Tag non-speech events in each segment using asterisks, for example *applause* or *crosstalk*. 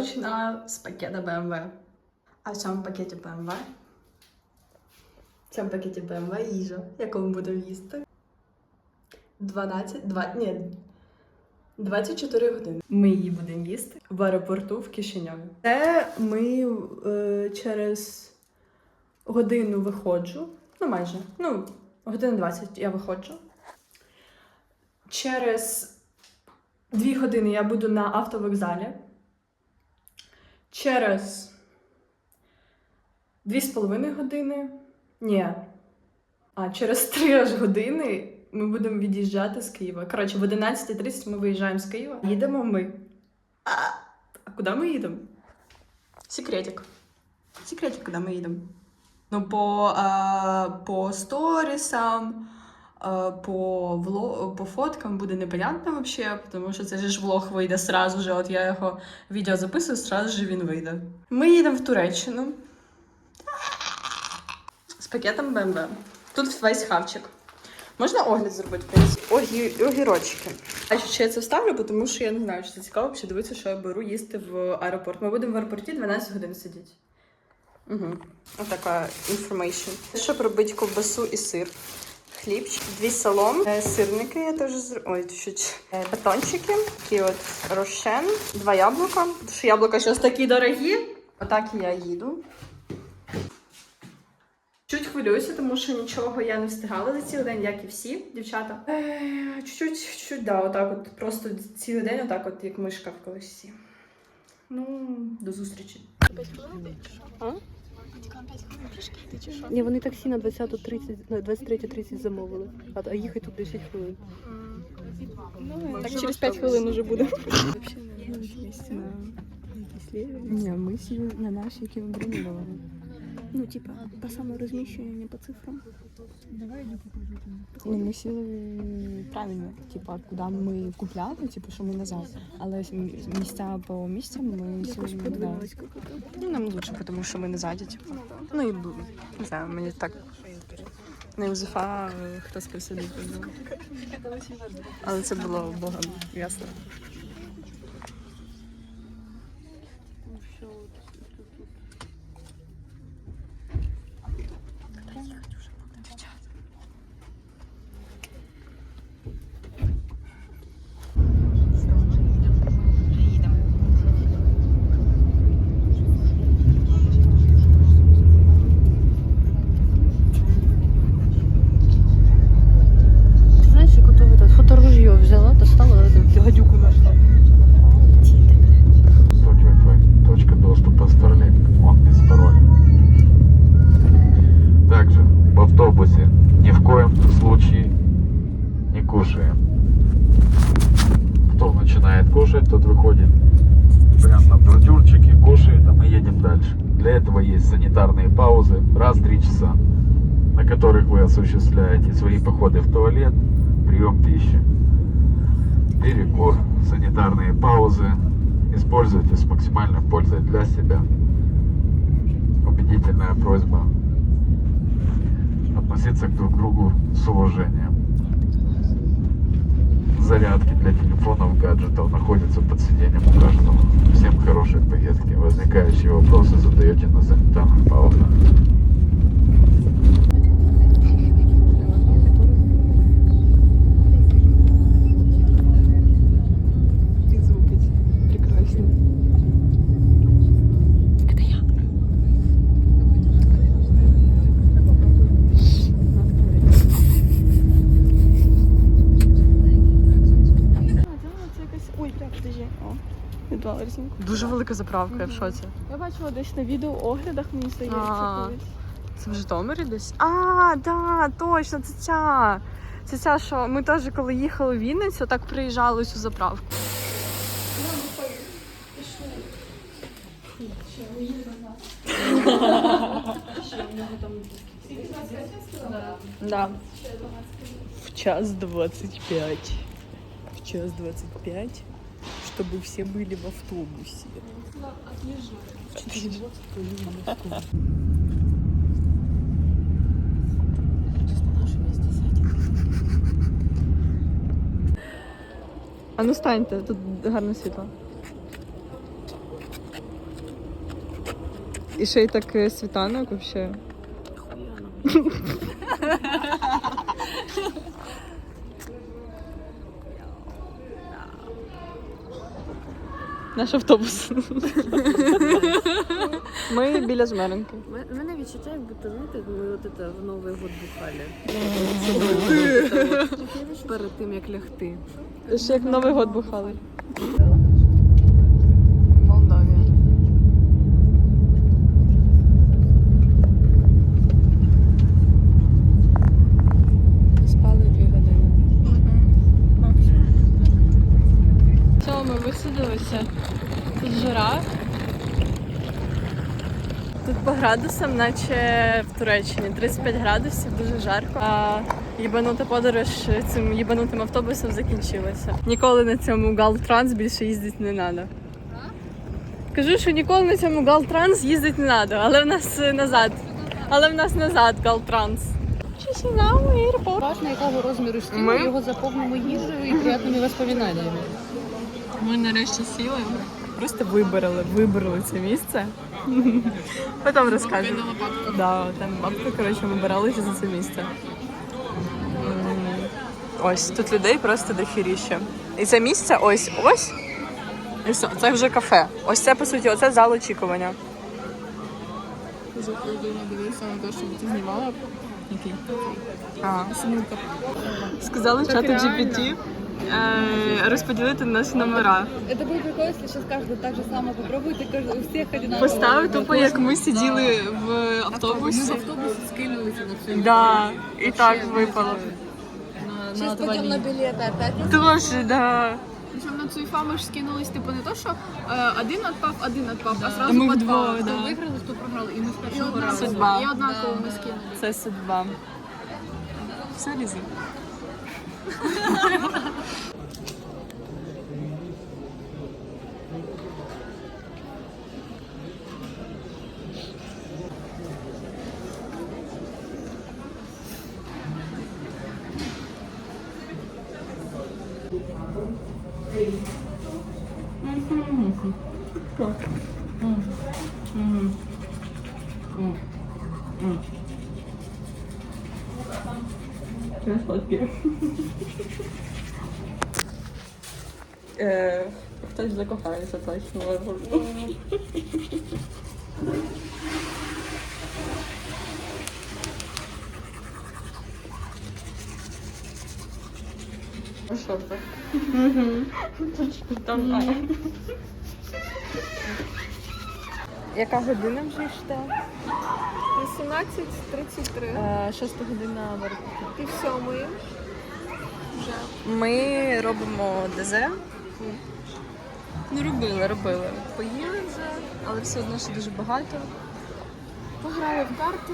починаю з пакета BMW. А в цьому пакеті BMW. В цьому пакеті BMW їжа, яку ми будемо їсти. 12, 2, ні, 24 години. Ми її будемо їсти в аеропорту в Кишиньові. Це ми е, через годину виходжу. Ну, майже. Ну, годин 20 я виходжу. Через дві години я буду на автовокзалі. Через дві з половиною години. Ні. А через три аж години ми будемо від'їжджати з Києва. Коротше, в 11.30 ми виїжджаємо з Києва. Їдемо ми. А, а куди ми їдемо? Секретик. Секретик, куди ми їдемо. Ну, по, а, по сторісам, по, вло, по фоткам буде непонятно вообще, тому що це ж влог вийде сразу же. От я його відео записую, сразу же він вийде. Ми їдемо в Туреччину з пакетом BMW. Тут весь хавчик. Можна огляд зробити? Огі... Огірочки. А ще я це вставлю, тому що я не знаю, чи це цікаво, чи дивитися, що я беру їсти в аеропорт. Ми будемо в аеропорті 12 годин сидіти. Угу. Отака інформейшн. Щоб робити ковбасу і сир. Хлібчик, дві солом, е, сирники я теж зр... Ой, чуть е, батончики, такі от рошен, два яблука. Тому що яблука зараз такі дорогі. Отак я їду. Чуть хвилююся, тому що нічого я не встигала за цілий день, як і всі дівчата. Е, Чуть-чуть, да, отак от просто цілий день, отак от як мишка в колесі. Ну, до зустрічі. Ні, вони таксі на 20.30, на 23.30 замовили, а, а їхати тут 10 хвилин. Так через 5 хвилин уже буде. Ні, ми сіли на наші, які. Ну, типа, по саморозміщенню, не по цифрам. Ну, ми сіли правильно, типа, куди ми купляли, типу, що ми назад. Але місця по місцям ми сіли Якось не подивилась, як. Ну, нам лучше, тому що ми не ззаді, типу. Ну і бу- не знаю, мені так. Не Юзефа, е, хто сидить. ну. Але це було богом ясно. Осуществляете свои походы в туалет, прием пищи. Перекур, санитарные паузы, Используйте с максимальной пользой для себя. Убедительная просьба относиться к друг другу с уважением. Зарядки для телефонов, гаджетов находятся под сиденьем у каждого. Всем хорошей поездки. Возникающие вопросы задаете на санитарных паузах. Дуже велика заправка, я в шоці. Я бачила десь на відео оглядах, мені здається, А. колись. Це в Житомирі десь? А, да, точно, це ця. Це ця, що ми теж, коли їхали в Вінницю, так приїжджали цю заправку. Да. В час 25. В час 25, чтобы все были в автобусе. Отлежу. А ну станьте, тут гарне світло. І ще й так э, світанок взагалі. *laughs* Наш автобус. Ми біля жмеренки. У мене відчуття, як будто знаєте, ми от це в Новий год бухали. Перед тим як лягти. Ще як Новий год бухали. Все, ми висадилися. Тут жара. Тут по градусам, наче в Туреччині. 35 градусів, дуже жарко. А їбанута подорож цим їбанутим автобусом закінчилася. Ніколи на цьому Галтранс більше їздити не треба. Кажу, що ніколи на цьому Галтранс їздити не треба, але в нас е, назад. Але в нас назад Галтранс. Важно, якого розміру стіл, Ми? його заповнимо їжею і приємними воспоминаннями. Ми нарешті сіли. Просто вибрали, вибрали це місце. *laughs* Потім розкажу. Да, там бабка, коротше, вибиралися за це місце. Ось тут людей просто дохіріще. І це місце ось ось. І все, це вже кафе. Ось це по суті, оце зал очікування. Дивився на те, що ти знімала. Який? А. Сказали чату GPT розподілити нас номера. Это будет прикольно, если сейчас каждый так же само попробует, и каждый, у всех одинаково. Поставив тупо, як ми сиділи в автобусі. автобусе скинулись на все. Да, і так випало. Сейчас пойдем на билеты опять. Тоже, да. Причому на цуйфа ми ж скинулись, типу, не то, що е, один відпав, один відпав, а сразу Ми по вдвоє, два. Хто да. виграли, хто програли, і ми з І першого однаково, разу. Судьба. і однаково ми скинули. Це судьба. Все 응. Лізе. Е, Хтось закохається точно. Ну що це? Там, а. Яка година вже йште? 18.33. Е, Шоста година варто. І сьомої. Ми робимо ДЗ. Ну, робили, робили. Поїли вже, але все одно ще дуже багато. Пограли в карти.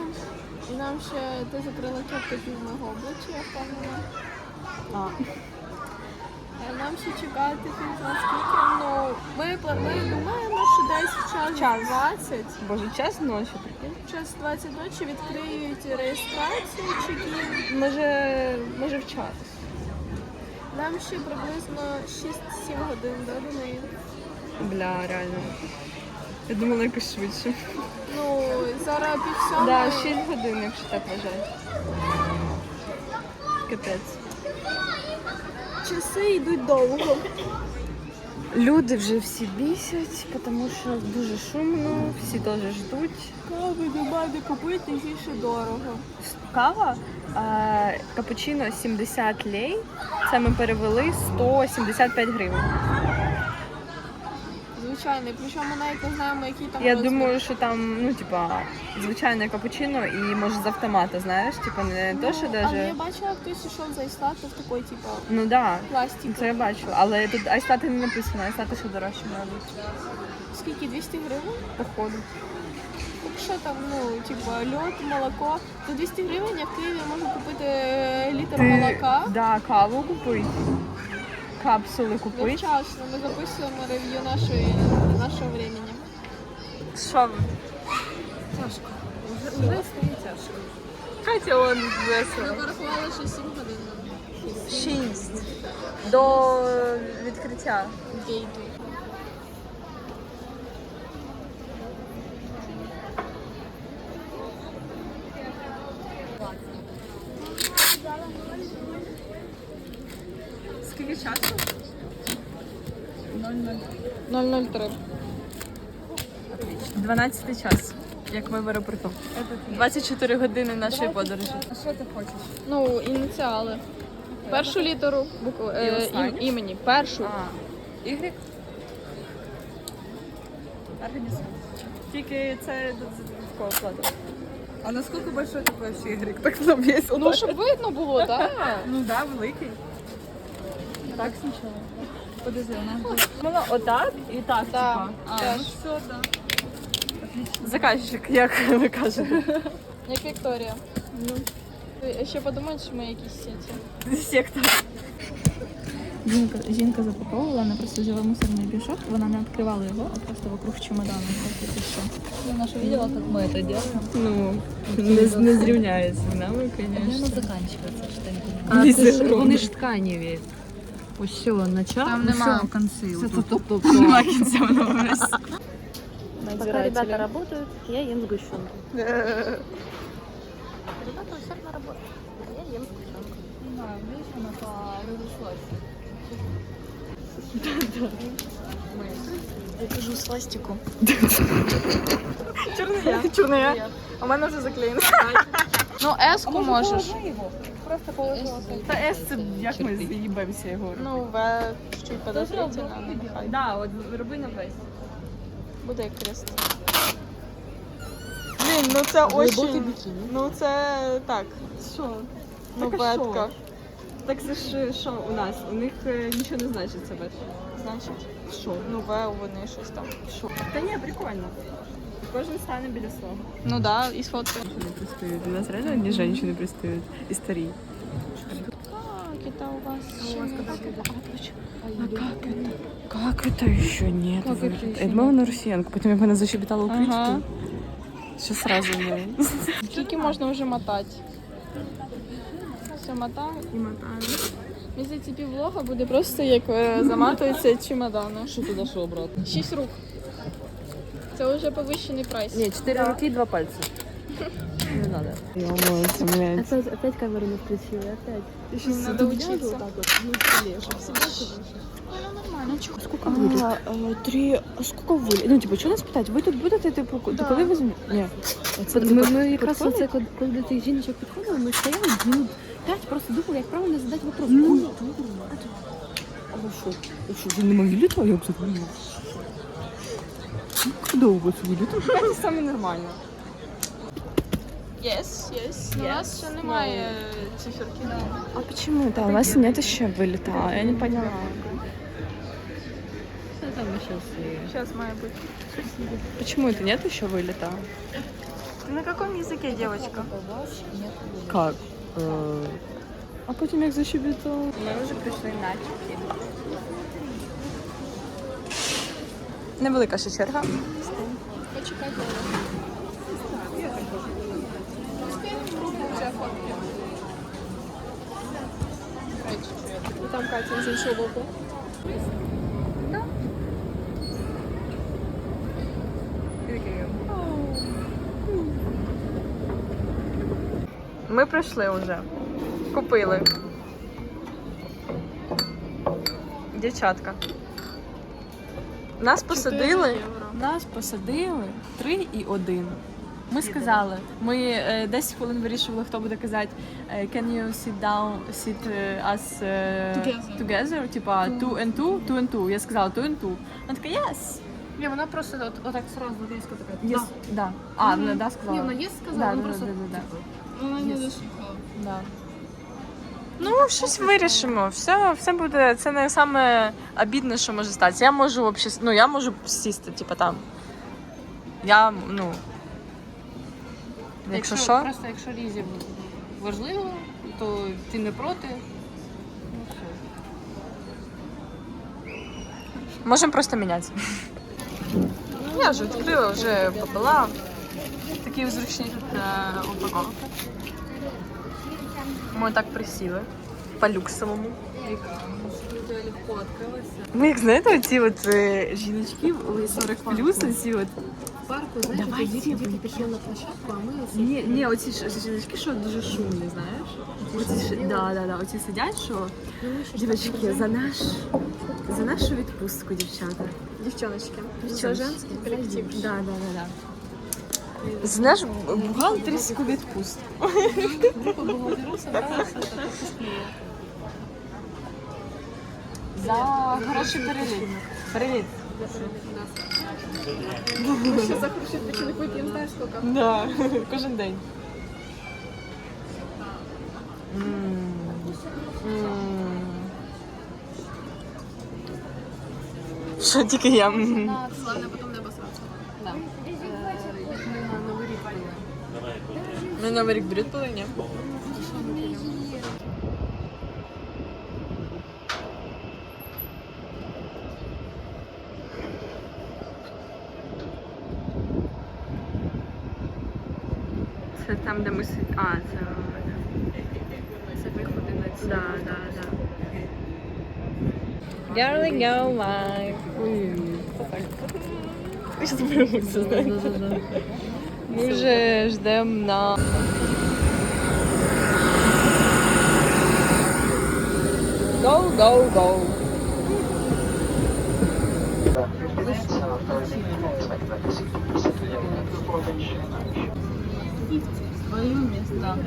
І нам ще ти закрила кепку пів мого обличчя, я впевнена. А. Нам ще чекати пів на скільки. Ну, ми, пла- ми думаємо, що десь час, Час. 20. Боже, час ночі, прикинь. Час 20 ночі відкриють реєстрацію чекін. Може, може в час. Нам ще приблизно 6-7 годин до неї. Бля, реально. Я думала якось швидше. Ну, зараз пів сьомої. Да, 6 годин, якщо так вважати. Капець. Часи йдуть довго. Люди вже всі бісять, тому що дуже шумно, всі теж ждуть. Кави немає де купити, більше дорого. Кава капучино 70 лей. Це ми перевели 175 гривень. Звичайно, причому навіть не знаємо, які там Я розміри. думаю, що там, ну, типа, звичайне капучино і може з автомата, знаєш, типа не то, що Ну, Але я бачила, хтось ішов за айслати в такий, типу, Ну да, пластик. це я бачила. Але тут айстати не написано, айстати ще дорожче мабуть. Скільки? 200 гривень? Походу. Якщо там, ну, типу, льод, молоко, то 200 гривень я в Києві можу купити е, літр молока. Да, каву купити. Капсули купити. Вчасно, ми записуємо рев'ю нашої, нашого времени. Що? Тяжко. Вже, вже стає тяжко. Катя он Ми весело. порахували, що 7 годин. Шість. До відкриття. Гейту. Часу? 003. 12 час, як ми в аеропорту. 24 години нашої подорожі. А що ти хочеш? Ну, ініціали. Першу літеру букву е, ім- імені. Першу. Y? Тільки це додаткова плата. А насколько большой такой вообще Y? Так нам есть. Ну, щоб видно було, так? Ну так, да, великий. Так спочатку. Подожди, у нас будет... Воно отак і так, Так. типа. А, Теж. ну все, да. Заказчик, як *laughs* ви кажете. Як Вікторія. Ну. Ви ще подумаєте, що ми якісь сеті. Сектор. Жінка, жінка запаковувала, вона просто взяла мусорний мішок, вона не відкривала його, а просто вокруг чемодана. Так, і все. Она же видела, как мы это делаем. Ну, не, не зрівняється з нами, звісно. заканчивается? А, ж, вони ж тканеві. Ось все, начало. Там нема в конце. вот тут. Нема кінця воно вирос. Пока ребята работают, я ем сгущенку. Ребята усердно работают, а я ем сгущенку. Не знаю, видишь, она разошлась. Я кажу свастику. Чорная. Чорная. А в мене вже заклеєно. Ну, еску можеш. Просто положила. Та С це як ми з'їбемося його. Ну, В чуть подозрительно, ну нехай. Да, от роби на весь. Буде як крест. Блін, ну це очень... Ну це так. Що? Ну, Так а що? бетка. Так це ж що у нас? У них е, нічого не значить себе. Значить, Що? ну В вони щось там. Що? Та ні, прикольно. Кожен стане біля свого. Ну да, і сфоткай. Не пристають. У нас реально одні женщини пристають. І старі. Как это у вас? А как это? Как это еще нет? Как это Я думала на росіянку, потім як мене защебетала українською. Ага. Що сразу не. Скільки можна вже мотати? Все, мотаємо. І мотаю. Мені здається, півлога буде просто як е, заматуються чемодани. Что туда, что обратно? Шість рук. Це вже повищений прайс. Нет, четыре руки и два пальца. Не надо. Йомується, блядь. Опять, опять камеру не включили, опять. Їм треба вчитися. Сколько будет? А, э, три... А сколько вы? Ну, типу, що нас питати? Ви тут будете, типу, ку- коли візьмете? Ні. Це, Ми, типу, ми якраз підходить? оце, коли, коли до тих жіночок підходили, ми стояли минут п'ять, просто думали, як правильно задати вопрос. Ну. Культурно. А ви що? Ви що, ви не могли твоє це Когда у вас вылет? Це саме нормально. Yes, yes. У нас ще немає циферки. А почему? Да, у вас нет еще вылета. Я не поняла. Это там сейчас и... Зараз має бути. Почему это нет еще вылета? На якому язикі, дівчинка? Как? А потім як защебетал. Ми вже прийшли на Невелика ще черга. Почекайте. Там Катя з іншого боку. Ми прийшли вже. Купили. Дівчатка. Нас посадили. Нас посадили 3 і 1. Ми сказали, ми е, 10 хвилин вирішували, хто буде казати е, Can you sit down, sit е, us е, Together. together? Типа two and two, two and two. Я сказала two and two. Вона така yes. Не, она просто вот, вот так сразу резко такая. yes. Да. А, вона да сказала. Не, она есть сказала, да, ну да, просто... да, да, да. Вона не дослухала. Да. Ну, щось вирішимо. Все, все буде. Це не саме обідне, що може статися. Я можу вообще, ну, я можу сісти, типу там. Я, ну. Якщо що, Просто якщо Лізі важливо, то ти не проти. Ну, все. можемо просто мінятися. Я вже відкрила, вже попила. Такі зручні тут е, упаковки. Ми так присіли. По люксовому. у тебе легко відкрилося. Ми як знаєте, оці от е, жіночки, ой, 40 плюс, оці от. В парку, знаєш, Давай, діти, Діма, діти пішли на площадку, а ми ось Ні, ні, оці ж жіночки, що дуже шумні, знаєш? Оці ж, да, да, да, оці сидять, що дівчатки, за наш за нашу відпустку, дівчата. дівчоночки. Дівчоночки. Це женський колектив. Да, да, да, да. За наш бухгалтерську відпустку. Група бухгалтерів собралася та попускніє. За хороший переліт. Переліт. Ще за хороший відпочинок вип'ємо, знаєш, скільки? Да, кожен день. Що тільки я? Славне потім не обосрався. Да. Е, Як ми на Новий рік Ми новий рік брюд були, ні? Це там, де ми сидимо. А, це. Це виходи на ці. Да, да, да. Darling, go live. Ой, Сейчас прямуся, знаєш. Ми вже ждемо на... Go, go, go. Свою места.